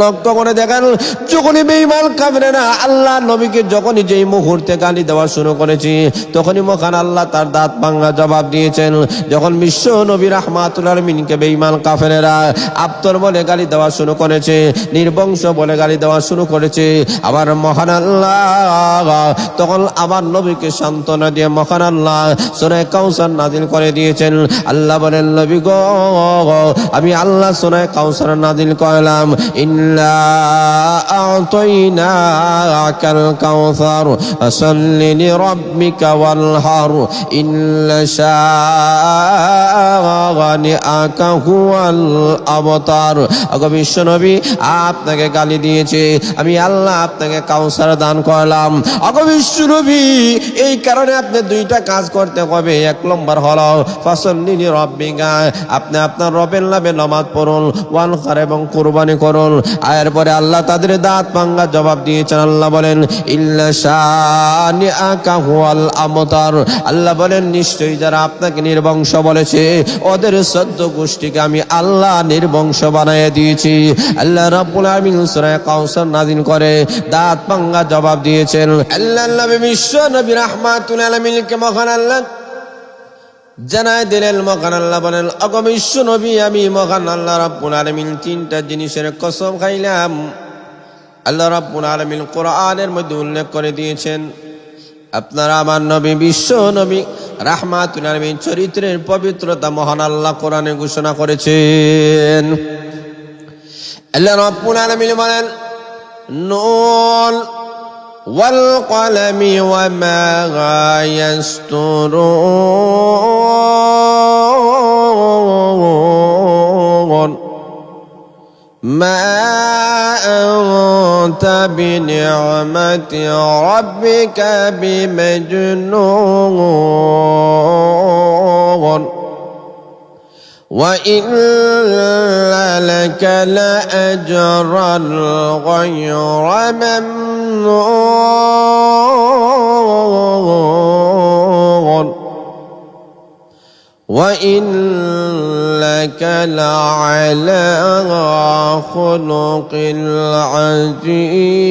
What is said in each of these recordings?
লক্ষ্য করে দেখেন, যখনই বেঈমান কাফেরেরা আল্লাহ নবীকে যখনই যেই মুহূর্তে গালি দেওয়া শুরু করেছি, তখনই মহান আল্লাহ তার দাঁত ভাঙ্গা জবাব দিয়েছেন। যখন বিশ্ব নবী রাহমাতুল্লাহ মিনকে বেঈমান কাফেরেরা আপ্তর বলে গালি দেওয়া শুরু করেছে, নির্বংশ বলে গালি দেওয়া শুরু করেছে, আবার মহান আল্লাহ তখন আবার নবীকে সান্ত্বনা দিয়ে মহান আল্লাহ সোনায় কাউসার নাজিল করে দিয়েছেন। আল্লাহ বলেন, নবী গো, আমি আল্লাহ সোনায় কাউসার নাজিল করলাম। লিরাব্বিকা ওয়ানহার ইন্না শানিআকা হুয়াল আবতার আগো বিশ্ব নবী আপনাকে গালি দিয়েছে, আমি আল্লাহ আপনাকে কাউসার দান করলাম। নবী এই কারণে আপনি দুইটা কাজ করতে হবে। এক নম্বর হলো ফাসল্লি লিরাব্বিকা আপনি আপনার রবের নামে নামাজ পড়ুন ওয়ান এবং কুরবানি করুন। আর পরে আল্লাহ তাদের দাঁত ভাঙ্গা জবাব দিয়েছেন। আল্লাহ বলেন আমতার। আল্লাহ বলেন, নিশ্চয়ই যারা আপনাকে নির্বংশ বলেছে, ওদের সদ্য গোষ্ঠীকে আমি আল্লাহ নির্বংশ বানিয়ে দিয়েছি। আল্লাহ রাব্বুল আলামিন সূরা কাউসার নাযিল করে, দাঁত পাঙ্গা জবাব দিয়েছেন। আল্লাহ নবী বিশ্ব নবী রাহমাতুল আলামিনকে মহান আল্লাহ জানায় দিলেন মহান আল্লাহ বলেন অগমিশ্ব নবী, আমি মহান আল্লাহ রাব্বুল আলামিন তিনটা জিনিসের কসম খাইলাম। আল্লাহ রাব্বুল আলামিন কোরআনের মধ্যে উল্লেখ করে দিয়েছেন, আপনারা আমার নবী, বিশ্ব নবী, রাহমাতুল আলামিন চরিত্রের পবিত্রতা মহান আল্লাহ কোরআনে ঘোষণা করেছেন। আল্লাহ রাব্বুল আলামিন বলেন নুন والقلم وما يسترون. ما أنت بنعمة ربك بمجنون. وإن لك لأجرا غير ممنون. وإنك لعلى خلق عظيم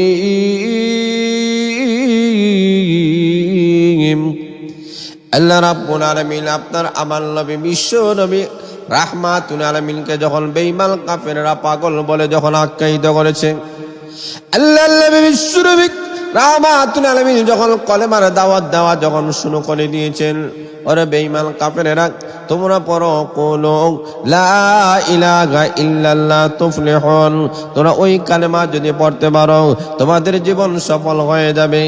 আল্লাহ রাব্বুল আলামিন আপনার আমার নবী বিশ্ব নবী রাহমাতুল আলামিনকে যখন বেঈমান কাফেররা পাগল বলে যখন আখ্যায়িত করেছে আল্লাহ নবী বিশ্ব আলমিন যখন কলেমার দাওয়াত দেওয়া যখন শুরু করে দিয়েছেন ওরে বেঈমান কাফেরেরা, তোমরা পড়ো কোলো লা ইলাহা ইল্লাল্লাহ তুফলিহুন। তোমরা ওই কালেমা যদি পড়তে পারো, তোমাদের জীবন সফল হয়ে যাবে।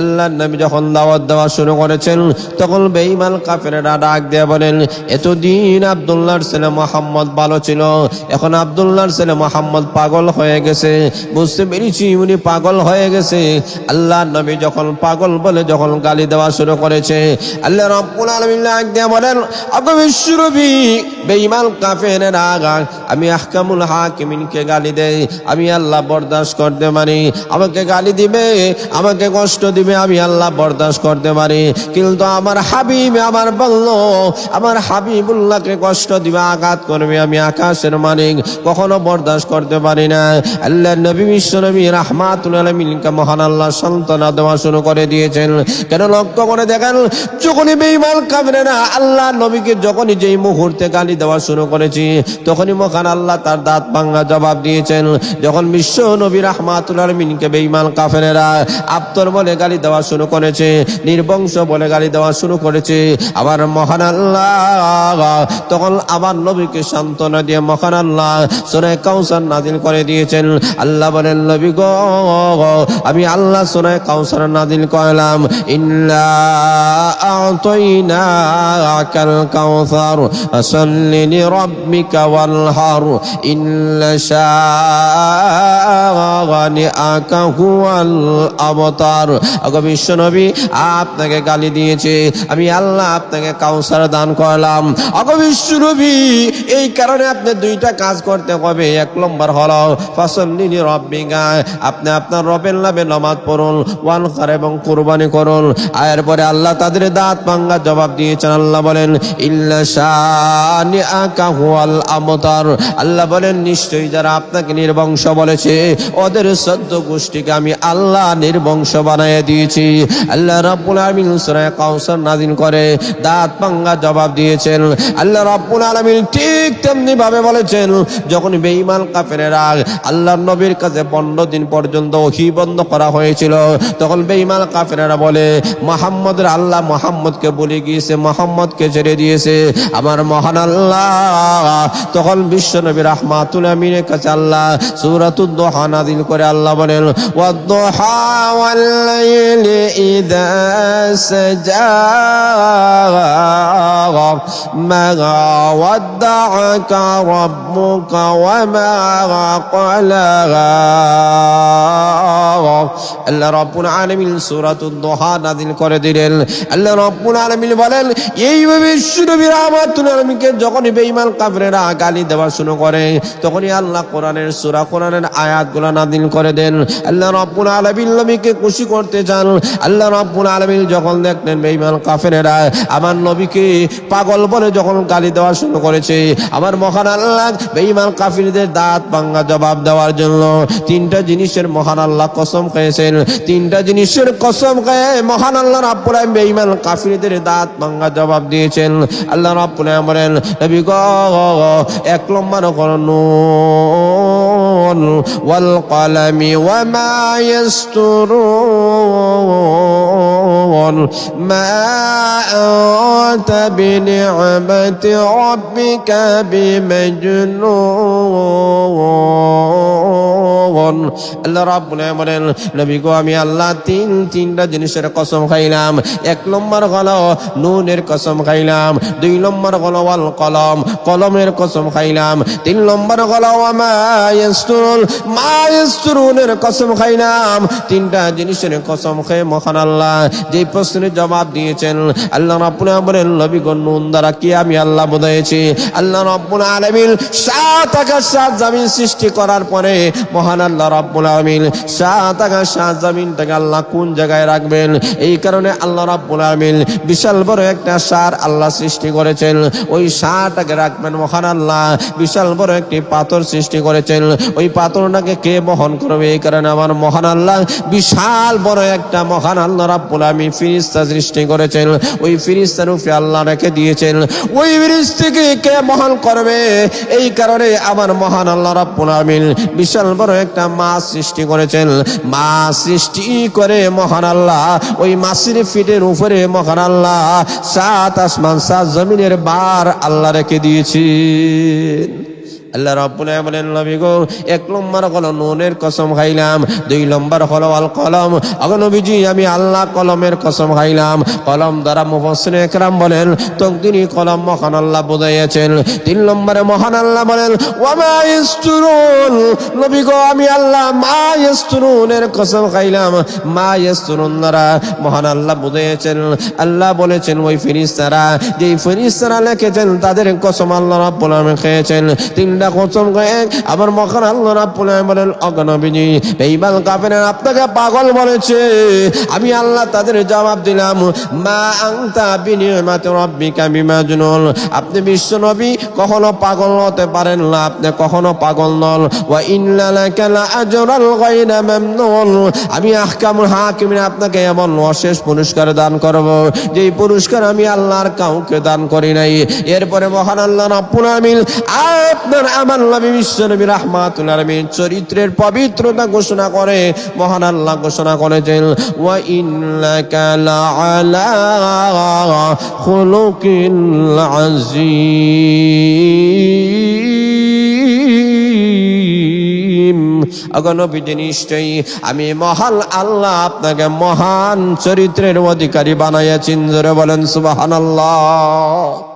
আল্লাহর নবী যখন দাওয়াত দেওয়া শুরু করেছেন, তখন বেঈমান কাফেরেরা ডাক দিয়ে বলেন, এতদিন আব্দুল্লাহর ছেলে মোহাম্মদ ভালো ছিল, এখন আব্দুল্লাহর ছেলে মোহাম্মদ পাগল হয়ে গেছে। বুঝতে পেরেছি উনি পাগল হয়ে গেছে। আল্লাহ নবী যখন পাগল বলে যখন গালি দেওয়া শুরু করেছে, আল্লাহ রব্বুল আলামিন ডাক দিয়ে বলেন আগে বিশ্বরবি বেঈমান কাফেরের আগা আমি আহকামুল হাকিমিনকে গালি দেই, আমি আল্লাহ বরদাস্ত করতে পারি। আমাকে গালি দিবে, আমাকে কষ্ট দিবে, আমি আল্লাহ বরদাস্ত করতে পারি। কিন্তু আমার হাবিব, আমার বলল, আমার হাবিবুল্লাহকে কষ্ট দিবে, আঘাত করবে, আমি আকাশের মালিক, কখনো বরদাস্ত করতে পারি না। আল্লাহ নবী, বিশ্ব নবী রাহমাতুল আলমিনকে মহান আল্লাহ সান্ত্বনা দেওয়া শুরু করে দিয়েছেন। কেন লক্ষ্য করে দেখেন, যখনই বেঈমান কাফেরেরা আল্লাহ নবীকে, যখনই যেই মুহূর্তে গালি দেওয়া শুরু করেছি, তখনই মহান আল্লাহ তার দাঁত ভাঙ্গা জবাব দিয়েছেন। যখন বিশ্ব নবী রাহমাতুল আলমিনকে বেঈমান কাফেরেরা আপ্তর বলে গালি দেওয়া শুরু করেছে, নির্বংশ বলে গালি দেওয়া শুরু করেছে, আবার মহান আল্লাহ তখন আবার নবীকে সান্ত্বনা দিয়ে মহান আল্লাহ সোনায় কাউসার নাজিল করে দিয়েছেন। আল্লাহ বলেন, নবী গো, আমি আল্লাহ সোনায় কাউসার নাজিল করলাম। ইন্না আ'তাইনাকাল কাউসার ফাসাল্লি ওয়ানহার ইন্না শানিআকা হুয়াল আবতার ওগো বিশ্বনবী আপনাকে গালি দিয়েছে। আমি আল্লাহ আপনাকে কাউসার দান করলাম। ওগো বিশ্বনবী এই কারণে আপনি দুইটা কাজ করতে হবে। এক নম্বর হলো ফাসল্লিনি আপনি আপনার রবের নামে নামাজ পড়ুন, ওয়ান খার এবং কুরবানি করুন। আর এরপরে আল্লাহ তাদের দাঁত ভাঙ্গা জবাব দিয়েছেন। আল্লাহ বলেন, ইল্লা শানি আকা আমতার। আল্লাহ বলেন, নিশ্চয়ই যারা আপনাকে নির্বংশ বলেছে, ওদের সদ্য গোষ্ঠীকে আমি আল্লাহ নির্বংশ বানিয়ে দিয়েছি। আল্লাহ রাব্বুল আলামিন সূরা কাউসার নাযিল করে, দাঁত ভাঙ্গা জবাব দিয়েছেন। আল্লাহ রাব্বুল আলামিন ঠিক তেমনি ভাবে বলেছেন, যখন বেঈমান কাফেরেরা আল্লাহর নবীর কাছে পনেরো দিন পর্যন্ত ওহি বন্ধ করা হয়েছিল, তখন বেঈমান কাফেরেরা বলে, মোহাম্মদের আল্লাহ মোহাম্মদকে বলে গিয়েছে, মোহাম্মদকে ছেড়ে দিয়েছে, আমার মহান আল্লাহ। তখন বিশ্ব নবী রাহমাতুল আমিনের কাছে আল্লাহ সূরাতুদ দোহা নাযিল করে আল্লাহ বলেন ওয়াদ-দুহা ওয়াল-লাইলি ইযা সাজা ওয়াদ্দাআকা রাব্বুকা ওয়া মা ক্বালা আল্লাহ রাব্বুল আলামিন সূরাতুদ দোহা নাযিল করে দিলেন। আল্লাহ রাব্বুল আলামিন বলেন, এইভাবে যখন বেঈমান কাফেররা গালি দেওয়া শুরু করে, তখনই আল্লাহ কোরআনের সুরা, কোরআনের আয়াতগুলো নাযিল করে দেন। আল্লাহ রাব্বুল আলামিন নবীকে খুশি করতে চান আল্লাহ রাব্বুল আলামিন যখন দেখলেন বেঈমান কাফেররা, আমার নবীকে পাগল বলে যখন গালি দেওয়া শুরু করেছে, আমার মহান আল্লাহ বেঈমান কাফিরদের দাঁত ভাঙ্গা জবাব দেওয়ার জন্য তিনটা জিনিসের মহান আল্লাহ কসম খেয়েছেন। তিনটা জিনিসের কসম খেয়ে মহান আল্লাহ রাব্বুল আলামিন বেঈমান কাফিরদের দাঁত ভাঙ্গা জবাব দিয়েছেন। আল্লাহ রাব্বুল আলামিন বলেন, নবী এক করুন ওয়াল কলামি ওয়া মা ইয়াসতুরুন মা আনতা বিনি'মাতি রাব্বিকা আল্লাহ রাব্বুল বলেন, নবী গো, আমি আল্লাহ তিন, তিনটা জিনিসের কসম খাইলাম। এক নম্বর হলো নুনের কসম খাইলাম, দুই নম্বর হলো ওয়াল কলম, কলমের কসম খাইলাম, তিন নম্বর হলো মা ইয়াসতুরুন, মা ইয়াসতুরুনের কসম খাইলাম। তিনটা জিনিসের কসম খেয়ে মহান আল্লাহ যে প্রশ্নের জবাব দিয়েছেন, আল্লাহ রাব্বুল আলামিন বলেন নবী গো, নুন দ্বারা কি আমি আল্লাহ বোঝাইছি? আল্লাহ রাব্বুল আলামিন সাত আকাশ সাত জমিন সৃষ্টি করার পরে মহান আল্লাহ রাব্বুল আলামিন সাত আকাশ সাত জমিনটাকে আল্লাহ কোন জায়গায় রাখবেন? এই কারণে আল্লাহ রাব্বুল আলামিন বিশাল বড় একটা সার আল্লাহ সৃষ্টি করেছেন। ওই সারটাকে রাখবেন মহান আল্লাহ, বিশাল বড় একটি পাথর সৃষ্টি করেছেন। ওই পাথরটাকে কে বহন করবে? এই কারণে আমার মহান আল্লাহ বিশাল বড় একটা মহান আল্লাহ রাব্বুল আলামিন ফিরিস্তা সৃষ্টি করেছেন। ওই ফিরিস্তার উপরে আল্লাহ রেখে দিয়েছেন। ওই বৃষ্টিকে কে মহান করবে? এই কারণে আমার মহান আল্লাহ রাব্বুল বিশাল বড় একটা মাছ সৃষ্টি করেছেন। মাছ সৃষ্টি করে মহান আল্লাহ, ওই মাছের ফিটের উপরে মহান আল্লাহ সাত আসমান, সাত জমিনের বার আল্লাহ রেখে দিয়েছেন। আল্লাহ রাব্বুল বলেন নবী গো, এক নম্বর হলো নুনের কসম খাইলাম, দুই নম্বর হলো আল কলম। আগে নবীজি, আমি আল্লাহ কলমের কসম খাইলাম। কলম দ্বারা মুফাসসির একরাম বলেন তকদিনি কলম মহান আল্লাহ বোঝাইয়াছেন। তিন নম্বরে মহান আল্লাহ বলেন, ওয়ামা ইস্তুরুন নবী গো, আমি আল্লাহ মা ইস্তুরুনের কসম খাইলাম। মা ইস্তুরুন দ্বারা মহান আল্লাহ বুঝাইয়াছেন। আল্লাহ বলেছেন, ওই ফেরেশতারা, যেই ফেরেশতারা লিখেছেন, তাদের কসম আল্লাহ রাব্বুল আলামিন খেয়েছেন। তিনটা কসম আল্লাহ রাব্বুল অগনবীজি বেঈমান আপনাকে পাগল বলেছে। আমি আল্লাহ তাদের জবাব দিলাম, মা আনতা বিনিমাতি রাব্বিকা বিমাজনুন। আপনি বিশ্ব নবী, কখনো পাগল হতে পারেন না, আপনি কখনো পাগল নন। ওয়া মামনুন। আমি আহকামুল হাকিমিন, আপনাকে এমন অশেষ পুরস্কার দান করব, যেই পুরস্কার আমি আল্লাহর কাউকে দান করি নাই। এরপরে মহান আল্লাহ রাব্বুল আলামিন আপনার আমার নবী বিশ্ব নবী রাহমাতুল আলামিন চরিত্রের পবিত্রতা ঘোষণা করে, মহান আল্লাহ ঘোষণা করেছেন, ওয়া ইন্নাকা লা আলা খুলুকিন আজিম অগণবিধি নিশ্চয়ই আমি মহান আল্লাহ আপনাকে মহান চরিত্রের অধিকারী বানাইয়াছেন জোরে বলেন, সুবহানাল্লাহ।